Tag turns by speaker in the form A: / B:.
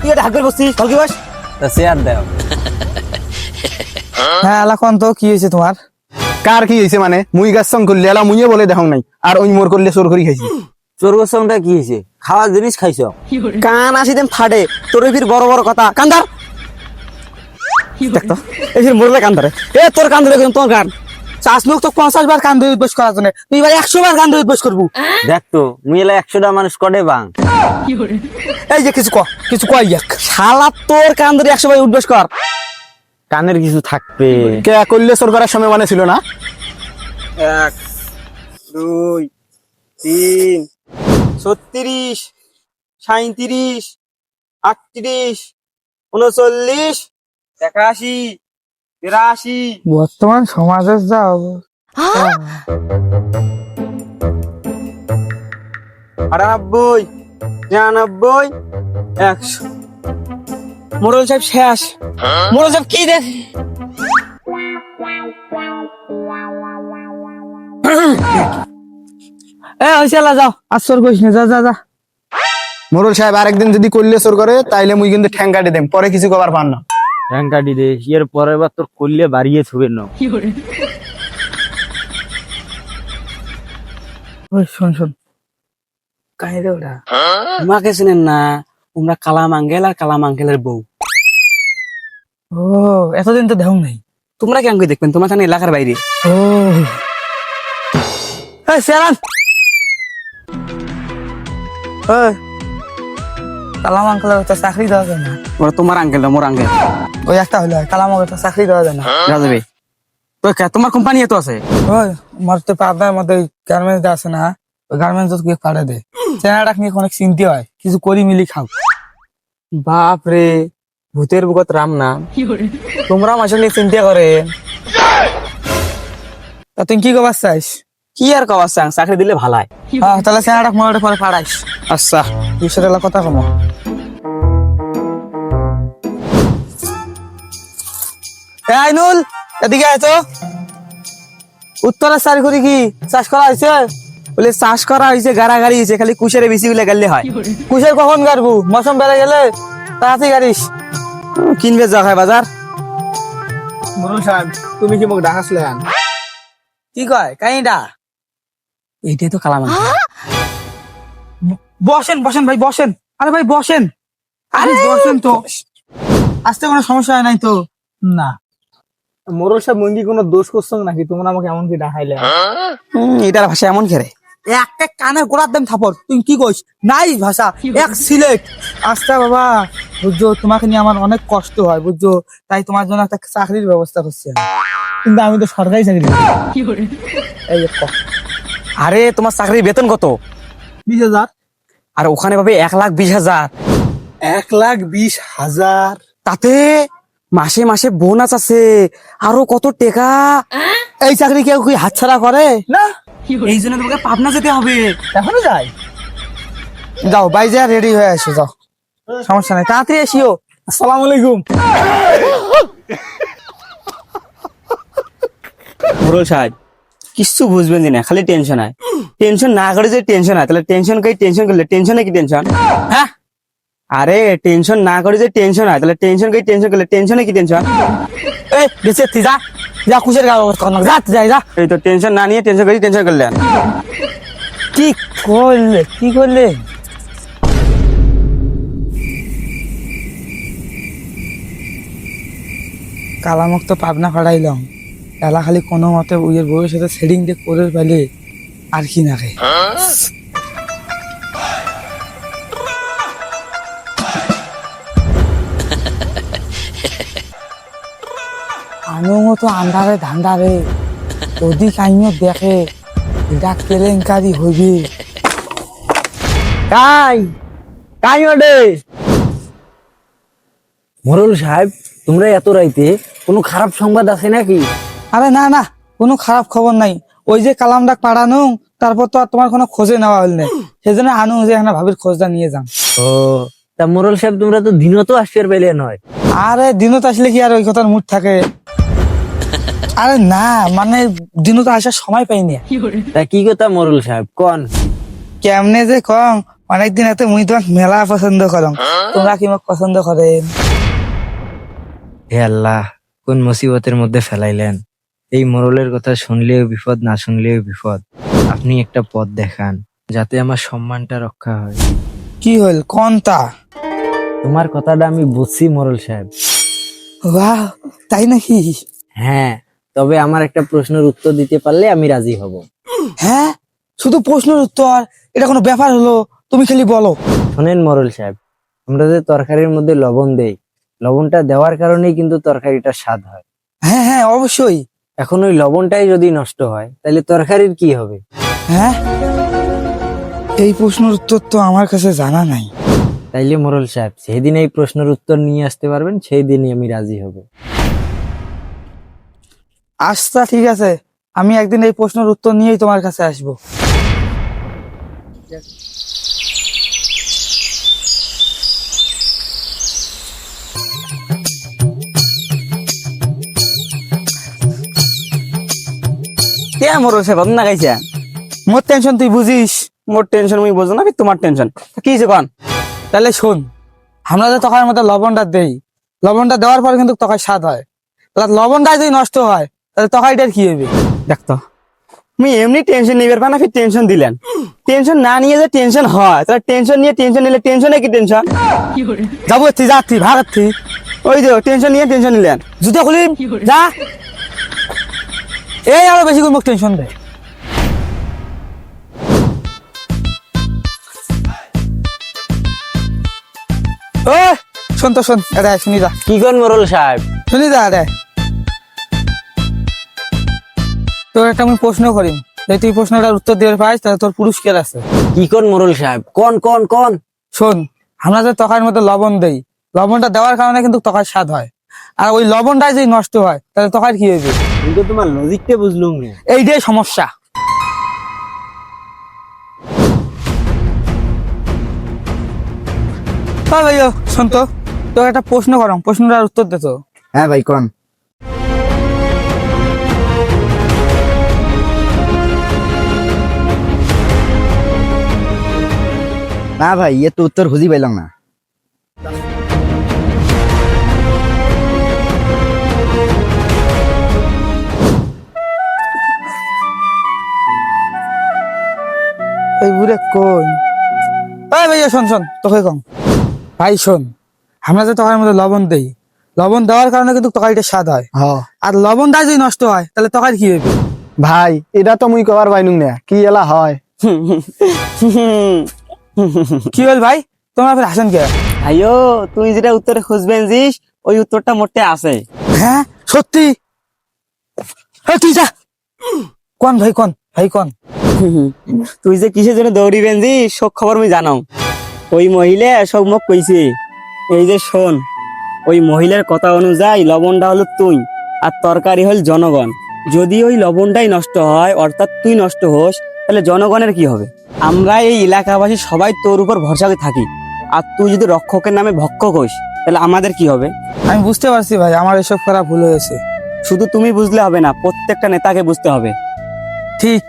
A: তুই এটা হাক করে বসছিস ফলকি বস।
B: তা চেয়ার দাও।
A: হ্যাঁ? আলা কোন তো কি হয়েছে তোমার?
C: কার কি হয়েছে মানে? মুই গাছ সং করলে এলা মুইয়ে বলে দেখাও নাই। আর ওই মোর করলে চোর করি খাইছি।
B: চোরগোর সঙ্গটা কি হয়েছে? খাওয়ার জিনিস খাইছ?
A: কান আসি দেন ফাটে তোর ফির বড় বড় কথা। কান্দার! দেখতো এই ফির মরলে কান্দারে। এ তোর কান তোর গান চাষ লোক তো পঞ্চাশ বার কান ধরে উদ্বোস করার জন্য। তুই এবার একশো বার কান ধরে উদ্বোস করব।
B: দেখ তো একশোটা মানুষ বাং।
A: এই যে কিছু ক কিছু কয় শালা তোর কান ধরে একশো বার কর।
B: কানের কিছু থাকবে।
C: কে করলে করার সময় মানে ছিল না?
A: এক দুই তিন ছত্রিশ সাঁত্রিশ আটত্রিশ উনচল্লিশ একাশি বিরাশি বর্তমান সমাজের যা আটানব্বই নিরানব্বই একশো। মোড়ল সাহেব শেষ। মোড়ল সাহেব কি দেখ? এ হয়েছে যাও আর সর করিস না যা যা যা।
C: মোরল সাহেব আরেকদিন যদি করলে চোর করে তাইলে মুই কিন্তু ঠ্যাং কাটি দেম পরে কিছু কবার পান না।
B: ঠ্যাং কাটি দে। এর পরের বার তোর করলে বাড়িয়ে ছুবে না।
A: ওই শোন শোন। কাহিনী ওটা। তোমাকে চিনেন না তোমরা কালাম আঙ্গেল আর কালাম আঙ্গেলের বউ। ও এতদিন তো দেহ নাই। তোমরা কেমন করে দেখবেন? তোমার থানে এলাকার বাইরে। ও। ওই কালাম আঙ্কেলের তো চাকরি দেওয়া যায় না। ওরা তোমার আঙ্কেল মোর আঙ্কেল। ওই একটা হলো কালাম তো চাকরি দেওয়া যায় না। রাজবে তো কে- তোমার কোম্পানি এত আছে? ওই আমার তো পাবনার মধ্যে গার্মেন্টস আছে না ওই গার্মেন্টস গিয়ে পাড়ে দে। চেনাটা নিয়ে অনেক চিন্তি হয় কিছু করি মিলি খাও। বাপ রে ভূতের বুকত রাম না। তোমরা মাসে নিয়ে চিন্তা করে। তা তুই কি কবার চাইস কি আর কবার চাই চাকরি দিলে ভালো হয় হ্যাঁ তাহলে চেনাটা মোড়ে পরে পাড়াইস। আচ্ছা। কথা কমো। আইনুল এদিকে আছো উত্তরের সারি করি কি চাষ করা হয়েছে? বলে চাষ করা হয়েছে গাড়াগাড়ি হয়েছে খালি কুশের বেশি গুলো গাড়লে হয়। কুশের কখন গাড়বো? মৌসুম বেড়ে গেলে তাড়াতাড়ি গাড়িস। কিনবে যা খায় বাজার।
C: সাহেব তুমি কি মোক ডাকাসলে
A: কি কয়? কাইটা এইটাই তো কালাম বসেন বসেন ভাই বসেন। আরে ভাই বসেন। আরে বসেন তো। আসতে কোনো সমস্যা হয় নাই তো? না।
C: মোরল সাহেব কোনো দোষ করছ নাকি? তোমরা আমাকে এমন কি ডাকাইলে
A: এটার ভাষা এমন খেরে একটা কানে গোড়ার দাম থাপর তুই কি কইস? নাই ভাষা এক সিলেট। আচ্ছা বাবা বুঝছ তোমাকে নিয়ে আমার অনেক কষ্ট হয় বুঝছ? তাই তোমার জন্য একটা চাকরির ব্যবস্থা করছে কিন্তু আমি তো সরকারি চাকরি করি। এই আরে তোমার চাকরির বেতন কত?
C: বিশ হাজার।
A: আর ওখানে পাবে এক লাখ বিশ হাজার।
C: এক লাখ বিশ হাজার।
A: তাতে মাসে মাসে বোনাস আছে। আরও কত টাকা? এই চাকরি কেউ কি হাতছাড়া করে?
C: না।
A: এই জন্য তোমাকে পাবনা যেতে হবে।
C: এখনও যাই।
A: যাও বাইজা রেডি হয়ে আসো যাও। সমস্যা নাই তাড়াতাড়ি এসিও।
C: আসসালামু আলাইকুম।
B: মোরল সাহেব কিচ্ছু বুঝবেন না, খালি টেনশন হয়। টেনশন না করে যে টেনশন হয়, তাহলে টেনশন কে টেনশন করলে টেনশনে কি টেনশন
A: হ্যাঁ?
B: আরে টেনশন না করে যে টেনশন হয়, তাহলে টেনশন কে টেনশন করলে টেনশনে কি টেনশন
A: এই তুই যা যা কুশের গা কর যা যাই যা
B: এই তো টেনশন না নিয়ে টেনশন করি টেনশন করলেন।
A: কি করলে কি করলে? কালামক তো পাবনা ফাড়াইলাম। এলা খালি কোনো মতে উইয়ের বউয়ের সাথে সেডিং দিয়ে করে পেলে আর কি না আমিও মতো আন্ধারে ধান্দারে যদি কাইও দেখে এটা কেলেঙ্কারি হইবে। কাই? কাই ওডে
B: মোরল সাহেব তোমরা এত রাইতে কোনো খারাপ সংবাদ আছে নাকি?
A: আরে না না কোনো খারাপ খবর নাই। ওই যে কালামটা পাড়ানো তারপর তো আর তোমার কোনো খোঁজে নেওয়া হল না। সেজন্য আনু যে এখানে ভাবির খোঁজটা নিয়ে যান।
B: ও তা মোরল সাহেব তোমরা তো দিনও তো আসতে পেলে নয়।
A: আরে দিনত আসলে কি আর ওই কথার মুড থাকে? আরে না মানে দিনত আসার সময় পাইনি।
B: তা কি কথা মোরল সাহেব কন?
A: কেমনে যে কম অনেকদিন এত মুই তোমাক মেলা পছন্দ করম। তোমরা কি মোক পছন্দ করেন?
D: হে আল্লাহ কোন মুসিবতের মধ্যে ফেলাইলেন? এই মোরলের কথা শুনলেও বিপদ না শুনলেও বিপদ। আপনি একটা পথ দেখান যাতে আমার সম্মানটা রক্ষা হয়।
A: কি হল কোনটা
D: তোমার কথাটা আমি বুঝছি মোরল সাহেব।
A: বাহ তাই নাকি?
D: হ্যাঁ তবে আমার একটা প্রশ্নের উত্তর দিতে পারলে আমি রাজি হব।
A: হ্যাঁ? শুধু প্রশ্নের উত্তর? এটা কোনো ব্যাপার হলো? তুমি খালি বলো।
D: শোনেন মোরল সাহেব আমরা যে তরকারির মধ্যে লবণ দেই লবণটা দেওয়ার কারণেই কিন্তু তরকারিটা স্বাদ হয়।
A: হ্যাঁ হ্যাঁ অবশ্যই।
D: এখন ওই লবণটাই যদি নষ্ট হয় তাহলে তরকারির কি হবে?
A: হ্যাঁ? এই প্রশ্নের উত্তর তো আমার কাছে জানা নাই।
D: তাইলে মোরল সাহেব সেদিন এই প্রশ্নের উত্তর নিয়ে আসতে পারবেন সেই দিনই আমি রাজি হব।
A: আচ্ছা ঠিক আছে। আমি একদিন এই প্রশ্নের উত্তর নিয়েই তোমার কাছে আসব।
B: কে আপনি না গাইছে?
A: মোর টেনশন তুই বুঝিস।
B: মোর টেনশন মুই বুঝো না তোমার টেনশন কি কন?
A: তাহলে শোন আমরা যে তখন মধ্যে লবণটা দেই লবণটা দেওয়ার পর কিন্তু তখন স্বাদ হয়। তাহলে লবণটা যদি নষ্ট হয় তাহলে তরকারিটার কি হবে
B: দেখতো মুই এমনি টেনশন নিবার পানা ফির টেনশন দিলেন। টেনশন না নিয়ে যে টেনশন হয় তাহলে টেনশন নিয়ে টেনশন নিলে টেনশনে কি টেনশন
A: যাব যাচ্ছি ভাগাচ্ছি
B: ওই যে টেনশন নিয়ে টেনশন নিলেন।
A: জুতো খুলি যা। এই আরও বেশি করে টেনশন দেয় ও শোন তো শোন। এটা শুনি যা।
D: কি কোন মোরল সাহেব?
A: শুনি যা এটা তোর একটা আমি প্রশ্ন করি। যদি তুই প্রশ্নটার উত্তর দিয়ে পাইস তাহলে তোর পুরস্কার আছে।
D: কি কোন মোরল সাহেব? কোন কোন কোন?
A: শোন আমরা যে তকার মধ্যে লবণ দেই লবণটা দেওয়ার কারণে কিন্তু তকার স্বাদ হয়। আর ওই লবণটা যদি নষ্ট হয় তাহলে তকার কি হবে
D: কিন্তু তোমার লজিকটা বুঝলুম না।
A: এইটাই সমস্যা। হ্যাঁ ভাইও শোন তো তোর একটা প্রশ্ন করাম প্রশ্নটার উত্তর দে তো।
C: হ্যাঁ ভাই কোন? না ভাই এ তো উত্তর খুঁজি পাইলাম না।
A: এই বুড়ে কোন এই ভাইয়া শোন শোন তোকে কম। ভাই শোন আমরা যে তরকারির মধ্যে লবণ দেই লবণ দেওয়ার কারণে কিন্তু তরকারিটা স্বাদ হয়। আর লবণটা যদি নষ্ট হয় তাহলে তরকারি কি হবে
C: ভাই এটা তো মুই কবার পাইনুম না কি এলা হয়?
A: কি হল ভাই? তোমার ফের হাসেন কে?
B: আইও তুই যেটা উত্তরে খুঁজবেন জিস ওই উত্তরটা মোটে আছে।
A: হ্যাঁ সত্যি? তুই যা। কোন ভাই কোন? ভাই কোন?
B: তুই যে কিসের জন্য দৌড়ি জি সব খবর আমি জানো ওই মহিলা সব মোক কইছে এই যে শোন ওই মহিলার কথা অনুযায়ী লবণটা হলো তুই আর তরকারি হল জনগণ। যদি ওই লবণটাই নষ্ট হয় অর্থাৎ তুই নষ্ট হোস তাহলে জনগণের কি হবে? আমরা এই এলাকাবাসী সবাই তোর উপর ভরসা করে থাকি। আর তুই যদি রক্ষকের নামে ভক্ষক হোস তাহলে আমাদের কি হবে?
A: আমি বুঝতে পারছি ভাই আমার এসব করা ভুল হয়েছে।
B: শুধু তুমি বুঝলে হবে না প্রত্যেকটা নেতাকে বুঝতে হবে।
A: ঠিক।